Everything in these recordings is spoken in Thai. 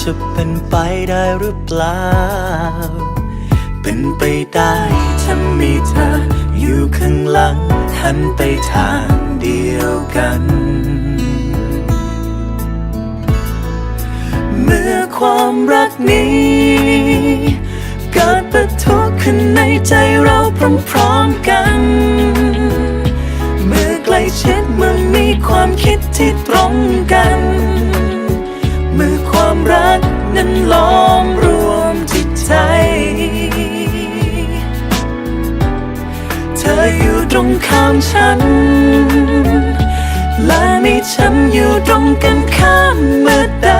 จะเป็นไปได้หรือเปล่า เป็นไปได้ถ้ามีเธออยู่ข้างหลังหันไปทางเดียวกัน เมื่อความรักนี้ เกิดปะทุขึ้นในใจเราพร้อมๆ ล้อมรวมจิตใจ เธออยู่ตรงข้ามฉัน และมีฉันอยู่ตรงกันข้ามเมื่อใด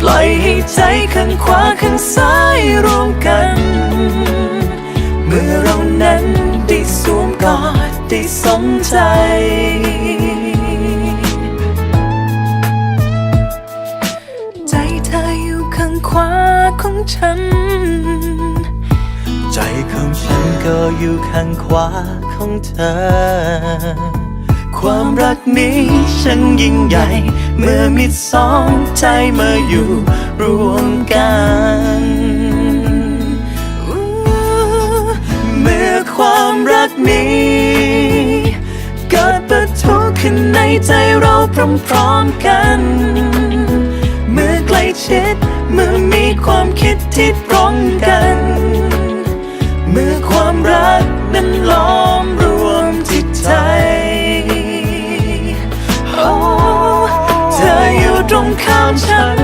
ปล่อยให้ใจข้างขวาข้างซ้ายรวมกัน เมื่อเรานั้นได้สวมกอดได้สมใจใจ ฉัน ใจของฉันก็อยู่ข้างขวาของเธอ ความรักนี้ช่างยิ่งใหญ่ เมื่อมิตรสองใจมาอยู่รวมกันเมื่อความรักนี้เกิดปะทุขึ้นในใจเราพร้อมๆกันเมื่อใกล้ ชิดเมื่อมีความคิดที่ตรงกัน เมื่อความรักนั้นล้อมรวมจิตใจ โอ้เธออยู่ตรงข้ามฉัน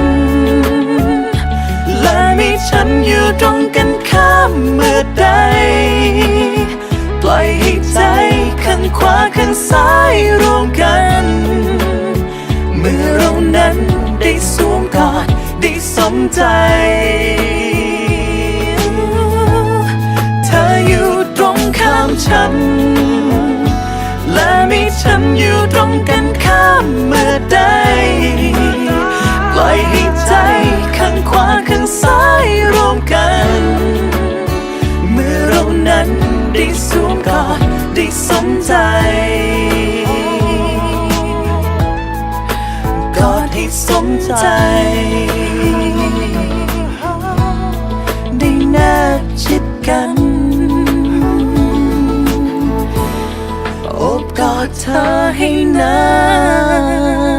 และมีฉันอยู่ตรงกันข้ามเมื่อใด ปล่อยให้ใจข้างขวาข้างซ้ายรวมกัน มใจ เธออยู่ตรงข้ามฉัน และมีฉันอยู่ตรงกันข้ามเมื่อใดปล่อยให้ใจข้างขวาข้างซ้ายรวมกัน เมื่อเรานั้นได้สวมกอดได้สมใจกอดให้สมใจ อดเธอให้นาน